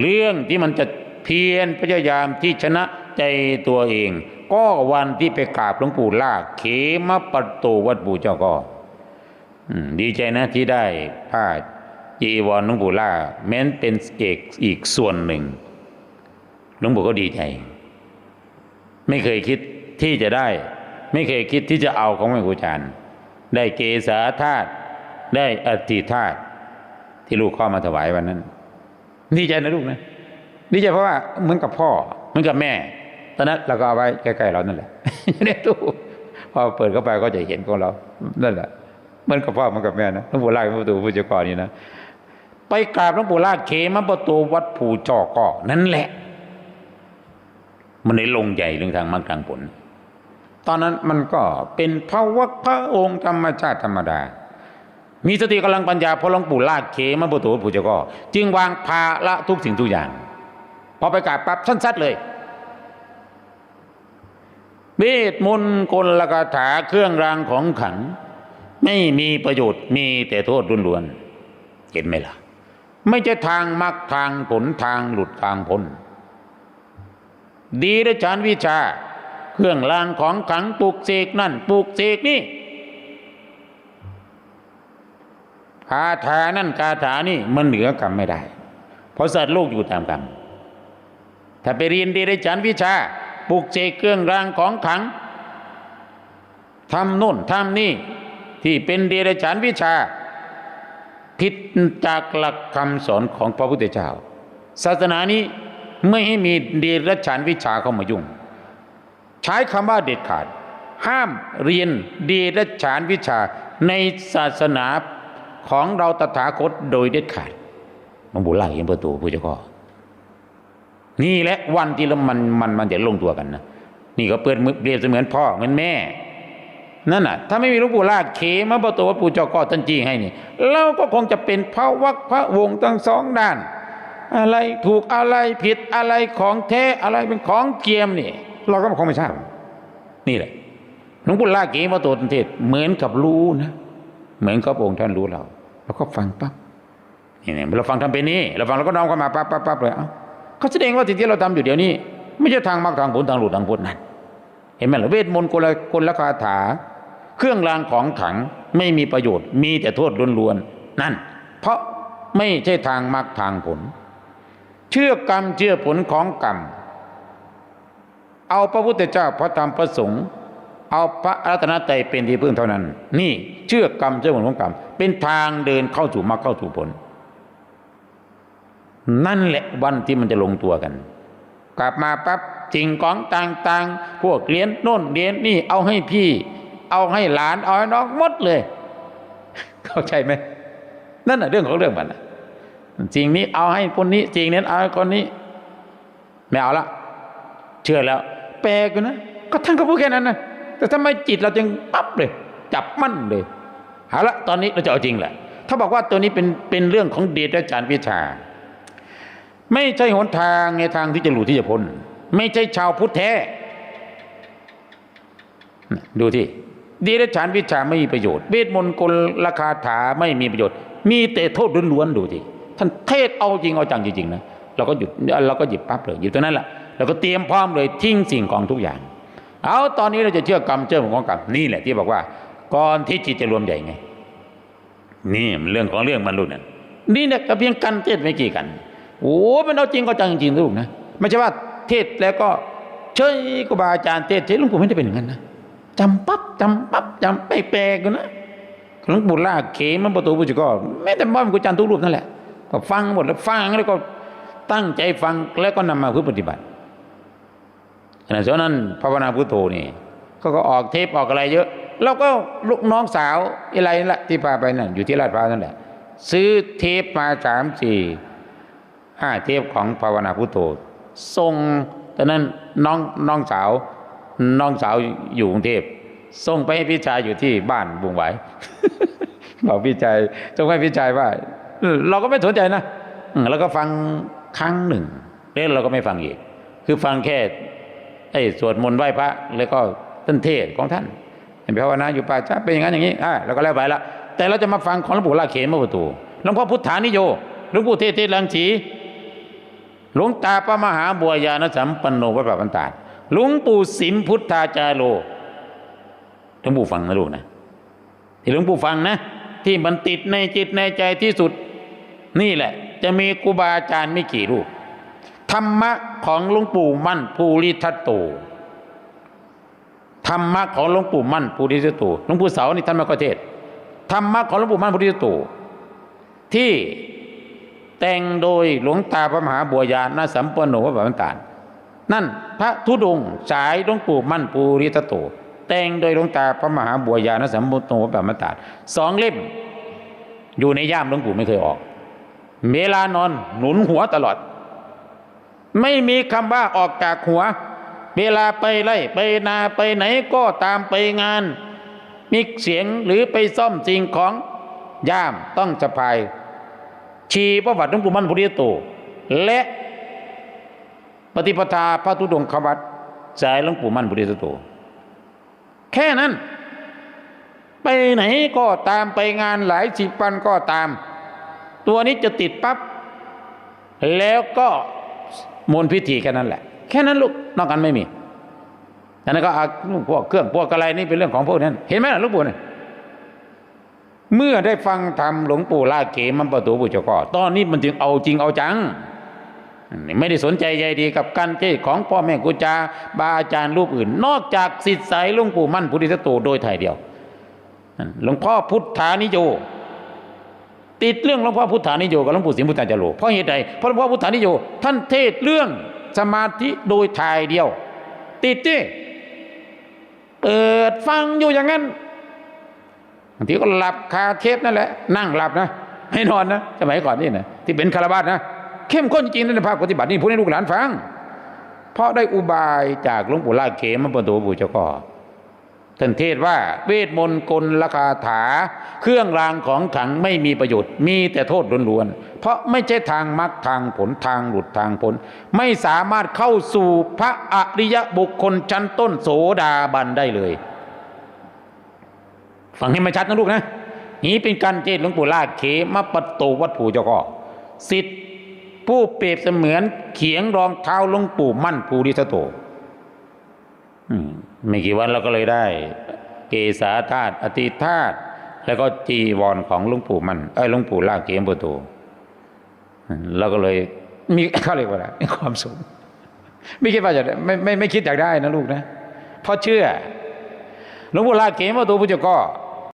เรื่องที่มันจะเพียรพยายามที่ชนะใจตัวเอง ก็วันที่ไปกราบหลวงปู่ลากเขมปัตโตวัดปู่เจ้าก็อืมดีใจนะที่ได้ผ้าจีวรหลวงปู่ล่าแม้นเป็นเอกอีกส่วนหนึ่งหลวงปู่ก็ดีใจ ไม่เคยคิดที่จะได้ ไม่เคยคิดที่จะเอาของแม่ครูอาจารย์ได้เกษาธาตุได้อธิธาตุที่ลูกข้ามาถวายวันนั้น ดีใจนะลูกนะดีใจเพราะว่าเหมือนกับพ่อเหมือนกับแม่ ตอนนั้นเราก็เอาไว้ใกล้ๆเรานั่นแหละในตู้พอเปิดเข้าไปก็จะเห็นของเรา นั่นแหละเหมือนกับพ่อเหมือนกับแม่นะหลวงปู่ลากประตูผู้เจ้ากรนี่นะไปกราบหลวงปู่ลากเขมประตูวัดภูจอกอนั่นแหละ มันได้ลงใหญ่เรื่องทางมรรคทางผล ตอนนั้นมันก็เป็นพระวักพระองค์ธรรมชาติธรรมดา มีสติกำลังปัญญาพอหลวงปู่ลากเขมาประตูวัดภูจอกอจึงวางภาละทุกสิ่งทุกอย่าง พอไปกราบปั๊บสั้นซัดเลยเวทมนต์กลคาถาเครื่องรางของขัง ไม่มีประโยชน์มีแต่โทษล้วนๆเห็นไหมล่ะ ไม่ใช่ทางมรรคทางผลทางหลุดทางพ้นดีได้จานวิชา เครื่องรางของขังปลูกเสกนั่นปลูกเสกนี่ คาถานั่นคาถานี่มันเหนือกรรมไม่ได้ เพราะสัตว์โลกอยู่ตามกรรม ถ้าไปเรียนดีได้ฉันวิชาปลูกเสกเครื่องรางของขังทำโน่นทำนี่ที่เป็นเดรัจฉานวิชา ผิดจากหลักคำสอนของพระพุทธเจ้า ศาสนานี้ไม่ให้มีเดรัจฉานวิชาเข้ามายุ่ง ใช้คำว่าเด็ดขาด ห้ามเรียนเดรัจฉานวิชาในศาสนา ของเราตถาคตโดยเด็ดขาดมันบุไล่ยังประตูผู้เจ้าก็นี่แหละวันที่แล้วมันมันมันจะลงตัวกันนะนี่ก็เปิดมือเปรียบเสมือนพ่อเหมือนแม่ นั่นน่ะ ถ้าไม่มีหลวงปู่ลากเขมาประตูวัดปู่เจ้าก็ตันจีให้นี่เราก็คงจะเป็นพระวักพระวงทั้งสองด้าน อะไรถูกอะไรผิดอะไรของแท้อะไรเป็นของเกียมนี่ เราก็คงไม่ทราบนี่แหละหลวงปู่ลากเขมาตัวตันเทศเหมือนกับรู้นะ เหมือนกับองค์ท่านรู้เราเราก็ฟังปั๊บนี่เนี่ยเราฟังทำเป็นนี่เราฟังเราก็น้อมเข้ามาปั๊บปั๊บปั๊บเลยเอ้าเขาแสดงว่าสิ่งที่เราทำอยู่เดี๋ยวนี้ ไม่ใช่ทางมรรคทางผลทางหลุดทางพ้นนั่นเห็นไหมล่ะเวทมนต์กลกลคาถา เครื่องรางของขลังไม่มีประโยชน์ มีแต่โทษล้วนๆนั่น เพราะไม่ใช่ทางมรรคทางผล เชื่อกรรมเชื่อผลของกรรมเอาพระพุทธเจ้าพระธรรมพระสงฆ์ เอาพระรัตนตรัยเป็นที่พึ่งเท่านั้น นี่เชื่อกรรมเชื่อผลของกรรม เป็นทางเดินเข้าสู่มรรคเข้าสู่ผล นั่นแหละวันที่มันจะลงตัวกัน กลับมาปั๊บจริงของต่างๆ พวกเรียนโน่นเรียนนี่เอาให้พี่ เอาให้หลานเอาให้น้องหมดเลย เข้าใจไหมนั่นแหะเรื่องของเรื่องมันน่ะจริงนี้เอาให้คนนี้จริงนี้เอาให้คนนี้ไม่เอาละเชื่อแล้วแปลกนะก็ท่านก็พูดแค่นั้นนะ แต่ทำไมจิตเราจึงปั๊บเลย จับมั่นเลยเอาละตอนนี้เราจะเอาจริงแหละ ถ้าบอกว่าตัวนี้เป็นเป็นเรื่องของเดชอาจารย์วิชา ไม่ใช่หนทางในทางที่จะหลุดที่จะพ้นไม่ใช่ชาวพุทธแท้ ดูที่เดีรฉานวิชาไม่มีประโยชน์เวทมนต์กลราคาถาไม่มีประโยชน์ มีแต่โทษล้วนๆดูที่ท่านเทศเอาจริงเอาจังจริงๆนะเราก็หยุดเราก็หยิบปั๊บเลยอยู่ตรงนั้นแหละเราก็เตรียมพร้อมเลยทิ้งสิ่งของทุกอย่าง เอาตอนนี้เราจะเชื่อกรรมเชื่อผลของกรรมนี่แหละที่บอกว่า ก่อนที่จิตจะรวมใหญ่ไง นี่มันเรื่องของเรื่องมันรุ่นนั้นนี่เนี่ยก็เพียงกันเทศไม่กี่กัน โอ้มันเอาจริงก็จังจริงลูกนะไม่ใช่ว่าเทศแล้วก็เชยครูบาอาจารย์เทศเทศหลวงปู่ไม่ได้เป็นอย่างนั้นนะจำปั๊บจำปั๊บจำไปแปลกๆกันนะหลวงปู่ลากเขมันประตูพุทธก็แม้แต่บ้านกูจันทุกรูปนั่นแหละก็ฟังหมดแล้วฟังแล้วก็ตั้งใจฟังแล้วก็นำมาเพื่อปฏิบัติ ขณะนั้นภาวนาพุทโธนี่ก็ก็ออกเทปออกอะไรเยอะแล้วก็ลูกน้องสาวอะไรนั่นแหละที่พาไปนั่นอยู่ที่ลาดพร้าวนั่นแหละซื้อเทปมาสามสี่ห้าเทปของภาวนาพุทโธส่งตอนนั้นน้องน้องสาว น้องสาวอยู่กรุงเทพส่งไปให้พี่ชายอยู่ที่บ้านบุงไหวบอกพี่ชายส่งให้พี่ชายว่า เราก็ไม่สนใจนะแล้วก็ฟังครั้งหนึ่งแล้วเราก็ไม่ฟังอีก คือฟังแค่ ไอ้สวดมนต์ไหว้พระแล้วก็ต้นเทศของท่านเห็นภาวนาอยู่ป่าช้าเป็นอย่างนั้นอย่างนี้อ่าเราก็แล้วไปละแต่เราจะมาฟังของหลวงปู่ลาเขมประตูหลวงพ่อพุทธานิโยหลวงปู่เทศเทศลังสีหลวงตาพระมหาบัวยานสัมปันโนพระปปันตาหลวงปู่สิมพุทธาจารโลหลวงปู่ฟังนะลูกนะที่หลวงปู่ฟังนะ ที่มันติดในจิตในใจที่สุด นี่แหละ จะมีครูบาอาจารย์ไม่กี่รูป ธรรมะของหลวงปู่มั่นภูริทัตโตธรรมะของหลวงปู่มั่นภูริทัตโตหลวงปู่เสานี่ท่านม่ก็เทศธรรมะของหลวงปู่มั่นภูริทัตโตที่แต่งโดยหลวงตาพระมหาบัวยานสัมปันโนพระบัณฑานนั่นพระธุดงค์สายหลวงปู่มั่นภูริทัตโตแต่งโดยหลวงตาพระมหาบัวยานสัมปันโนพระบัณฑานสองเล่มอยู่ในย่ามหลวงปู่ไม่เคยออกเวลานอนหนุนหัวตลอด ไม่มีคำว่าออกจากหัว เวลาไปไล่ไปนาไปไหนก็ตามไปงาน มีเสียงหรือไปซ่อมสิ่งของย่ามต้องสะพาย ชีประวัติหลวงปู่มั่นพุทธิโตและปฏิปทาพระธุดงควัตสายหลวงปู่มั่นพุทธิโตแค่นั้น ไปไหนก็ตามไปงานหลายสิบปันก็ตาม ตัวนี้จะติดปับ๊บแล้วก็ มนต์พิธีแค่นั้นแหละ แค่นั้นลูกนอกกันไม่มีอันนั้นก็พวกเครื่องพวกอะไรนี่เป็นเรื่องของพวกนั้น เห็นไหมล่ะลูกปู่เนี่ยเมื่อได้ฟังธรรมหลวงปู่ลาเกมันประตูบุจกอตอนนี้มันจึงเอาจริงเอาจัง ไม่ได้สนใจใยดีกับการเทศของพ่อแม่ครูจาบาอาจารย์รูปอื่น นอกจากสิทธิสายหลวงปู่มั่นพุทธิสโตโดยถ่ายเดียวหลวงพ่อพุทธานิโย ติดเรื่องหลวงพ่อพุทธานิโยกับหลวงปู่สิมพุทธาจโรเพราะเหตุใดเพราะหลวงพ่อพุทธานิโยท่านเทศเรื่องสมาธิโดยถ่ายเดียว ติดที่เปิดฟังอยู่อย่างนั้นบางทีก็หลับคาเทปนั่นแหละ นั่งหลับนะให้นอนนะสมัยก่อนนี่นะที่เป็นคารวาสนะ เข้มข้นจริงๆในภาคปฏิบัตินี่พูดให้ลูกหลานฟัง เพราะได้อุบายจากหลวงปู่ลาเขมประตูปู่เจ้าก็ ท่านเทศว่าเวทมนต์กลลคาถา เครื่องรางของขังไม่มีประโยชน์ มีแต่โทษล้วนๆ เพราะไม่ใช่ทางมรรคทางผลทางหลุดทางพ้นไม่สามารถเข้าสู่พระอริยบุคคลชั้นต้นโสดาบันได้เลยฟังให้มันชัดนะลูกนะนี้เป็นการเทศหลวงปู่ลาเขมประตูวัดผู่เจ้าก็สิทธิผู้เปรียบเสมือนเขียงรองเท้าหลวงปู่มั่นภูริสโต อืม ไม่กี่วันเราก็เลยได้ เกษาธาตุอติธาตุแล้วก็จีวรของหลวงปู่มันไอ้หลวงปู่ลากเกียมประตูเราก็เลยมีเขาเรียกว่าอะไรมีความสุขไม่คิดว่าจะได้ไม่ไม่ไม่คิดอยากได้นะลูกนะเพราะเชื่อหลวงปู่ลากเกียมประตูพุทธเจ้าก็